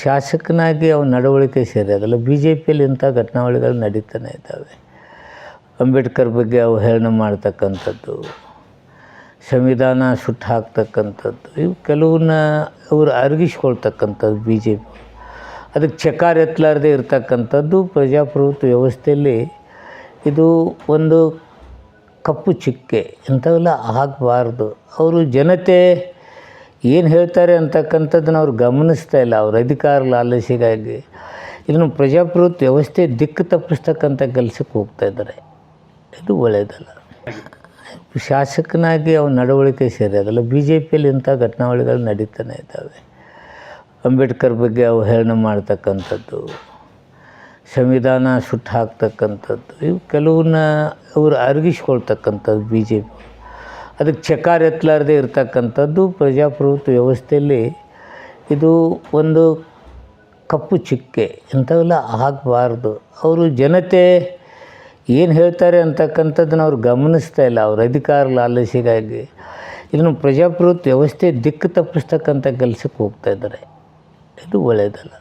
ಶಾಸಕನಾಗಿ ಅವನ ನಡವಳಿಕೆ ಸೇರಿ ಅದಲ್ಲ ಬಿ ಜೆ ಪಿಯಲ್ಲಿ ಇಂಥ ಘಟನಾವಳಿಗಳು ನಡೀತಾನೆ ಇದ್ದಾವೆ. ಅಂಬೇಡ್ಕರ್ ಬಗ್ಗೆ ಅವಹೇಳನ ಮಾಡ್ತಕ್ಕಂಥದ್ದು, ಸಂವಿಧಾನ ಸುಟ್ಟು ಹಾಕ್ತಕ್ಕಂಥದ್ದು, ಇವು ಕೆಲವನ್ನ ಅವರು ಅರಗಿಸ್ಕೊಳ್ತಕ್ಕಂಥದ್ದು ಬಿ ಜೆ ಪಿ ಅದಕ್ಕೆ ಚಕಾರ ಎತ್ತಲಾರ್ದೆ ಇರತಕ್ಕಂಥದ್ದು ಪ್ರಜಾಪ್ರಭುತ್ವ ವ್ಯವಸ್ಥೆಯಲ್ಲಿ ಇದು ಒಂದು ಕಪ್ಪು ಚಿಕ್ಕೆ, ಇಂಥವೆಲ್ಲ ಆಗಬಾರ್ದು. ಅವರು ಜನತೆ ಏನು ಹೇಳ್ತಾರೆ ಅಂತಕ್ಕಂಥದ್ದನ್ನ ಅವ್ರು ಗಮನಿಸ್ತಾ ಇಲ್ಲ. ಅವ್ರ ಅಧಿಕಾರ ಲಾಲಸಿಗಾಗಿ. ಇದನ್ನು ಪ್ರಜಾಪ್ರಭುತ್ವ ವ್ಯವಸ್ಥೆ ದಿಕ್ಕು ತಪ್ಪಿಸ್ತಕ್ಕಂಥ ಕೆಲಸಕ್ಕೆ ಹೋಗ್ತಾ ಇದ್ದಾರೆ. ಇದು ಒಳ್ಳೆಯದಲ್ಲ ಶಾಸಕನಾಗಿ ಅವನ ನಡವಳಿಕೆ ಸೇರಿಯೋದಲ್ಲ ಬಿ ಜೆ ಪಿಯಲ್ಲಿ ಇಂಥ ಘಟನಾವಳಿಗಳು ನಡೀತಾನೆ ಇದ್ದಾವೆ. ಅಂಬೇಡ್ಕರ್ ಬಗ್ಗೆ ಅವಹೇಳನ ಮಾಡ್ತಕ್ಕಂಥದ್ದು, ಸಂವಿಧಾನ ಸುಟ್ಟು ಹಾಕ್ತಕ್ಕಂಥದ್ದು, ಇವು ಕೆಲವನ್ನ ಅವರು ಅರಗಿಸ್ಕೊಳ್ತಕ್ಕಂಥದ್ದು ಬಿ ಜೆ ಪಿ ಅದಕ್ಕೆ ಚಕಾರ ಎತ್ತಲಾರ್ದೆ ಇರತಕ್ಕಂಥದ್ದು ಪ್ರಜಾಪ್ರಭುತ್ವ ವ್ಯವಸ್ಥೆಯಲ್ಲಿ ಇದು ಒಂದು ಕಪ್ಪು ಚಿಕ್ಕೆ ಇಂಥವೆಲ್ಲ ಆಗಬಾರ್ದು ಅವರು ಜನತೆ ಏನು ಹೇಳ್ತಾರೆ ಅಂತಕ್ಕಂಥದ್ದನ್ನು ಅವ್ರು ಗಮನಿಸ್ತಾ ಇಲ್ಲ. ಅವ್ರ ಅಧಿಕಾರ ಲಾಲಸಿಗಾಗಿ ಇದನ್ನು ಪ್ರಜಾಪ್ರಭುತ್ವ ವ್ಯವಸ್ಥೆ ದಿಕ್ಕು ತಪ್ಪಿಸ್ತಕ್ಕಂಥ ಕೆಲಸಕ್ಕೆ ಹೋಗ್ತಾ ಇದ್ದಾರೆ. ಇದು ಒಳ್ಳೆಯದಲ್ಲ